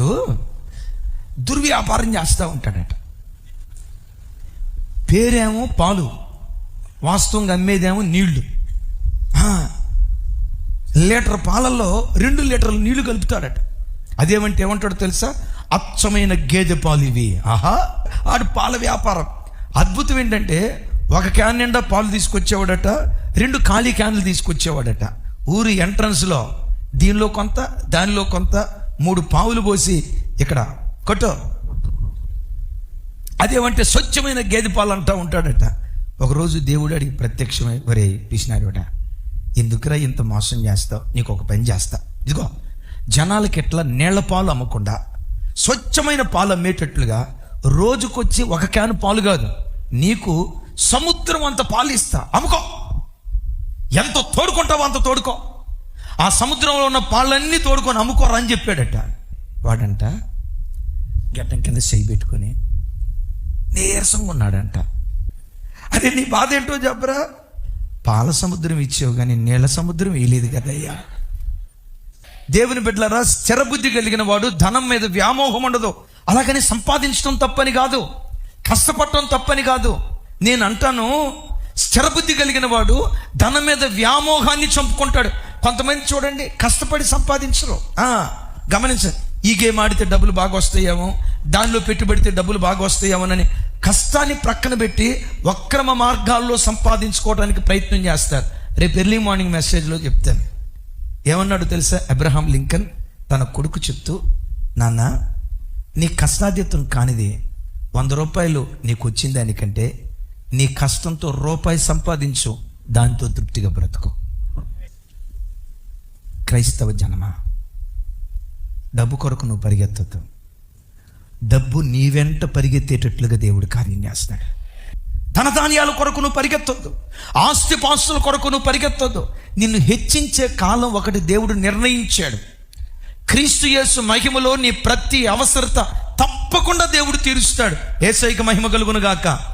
వాడు దుర్వ్యాపారం చేస్తూ ఉంటాడట. పేరేమో పాలు. వాస్తవంగా అమ్మేదేమో నీళ్ళు. లీటర్ పాలల్లో రెండు లీటర్లు నీళ్ళు కలుపుతాడట. అదేమంటే ఏమంటాడో తెలుసా? అచ్చమైన గేదె పాలు ఇవి. ఆహా ఆడు పాల వ్యాపారం. అద్భుతం ఏంటంటే ఒక క్యాన్ నిండా పాలు తీసుకొచ్చేవాడట రెండు ఖాళీ క్యాన్లు తీసుకొచ్చేవాడట. ఊరి ఎంట్రన్స్లో దీనిలో కొంత దానిలో కొంత మూడు పావులు పోసి ఇక్కడ కొట్టు. అదేమంటే స్వచ్ఛమైన గేదె పాలు అంటూ ఉంటాడట. ఒకరోజు దేవుడు అడిగి ప్రత్యక్షమై వరే పిసినారుడ ఎందుకురా ఇంత మోసం చేస్తావు? నీకు ఒక పని చేస్తా. ఇదిగో జనాలకి ఎట్లా నీళ్ళ పాలు అమ్మకుండా స్వచ్ఛమైన పాలు అమ్మేటట్లుగా రోజుకొచ్చి ఒక క్యాను పాలు కాదు నీకు సముద్రం అంత పాలు ఇస్తా. అమ్ముకో. ఎంత తోడుకుంటావో అంత తోడుకో. ఆ సముద్రంలో ఉన్న పాలన్నీ తోడుకొని అమ్ముకోరా అని చెప్పాడట. వాడంట గడ్డం కింద చేయి పెట్టుకొని నీరసంగా ఉన్నాడంట. అరే నీ బాధ ఏంటో చెప్పరా? పాల సముద్రం ఇచ్చావు కానీ నీళ్ళ సముద్రం వేయలేదు కదయ్యా. దేవుని బిడ్డలరా స్థిరబుద్ధి కలిగిన వాడు ధనం మీద వ్యామోహం ఉండదు. అలాగని సంపాదించడం తప్పని కాదు. కష్టపడటం తప్పని కాదు. నేను అంటాను స్థిరబుద్ధి కలిగిన వాడు ధనం మీద వ్యామోహాన్ని చంపుకుంటాడు. కొంతమంది చూడండి కష్టపడి సంపాదించరు. గమనించండి. ఈ గేమ్ ఆడితే డబ్బులు బాగా వస్తాయేమో దానిలో పెట్టుబడితే డబ్బులు బాగా వస్తాయేమోనని కష్టాన్ని ప్రక్కన పెట్టి వక్రమ మార్గాల్లో సంపాదించుకోవడానికి ప్రయత్నం చేస్తారు. రేపు ఎర్లీ మార్నింగ్ మెసేజ్లో చెప్తాను. ఏమన్నాడు తెలుసా? అబ్రహాం లింకన్ తన కొడుకు చెప్తూ నాన్న నీ కష్టాధ్యతం కానిది వంద రూపాయలు నీకు వచ్చిన దానికంటే నీ కష్టంతో రూపాయి సంపాదించు దాంతో తృప్తిగా బ్రతుకు. క్రైస్తవ జనమా? డబ్బు కొరకు నువ్వు పరిగెత్తద్దు. డబ్బు నీ వెంట పరిగెత్తేటట్లుగా దేవుడు కార్యం చేస్తాడు ధనధాన్యాల కొరకు నువ్వు పరిగెత్తొద్దు. ఆస్తి పాస్తుల కొరకు నువ్వు పరిగెత్తొద్దు. నిన్ను హెచ్చించే కాలం ఒకటి దేవుడు నిర్ణయించాడు. క్రీస్తు యేసు మహిమలో నీ ప్రతి అవసరత తప్పకుండా దేవుడు తీరుస్తాడు. ఏసైక మహిమ కలుగును గాక.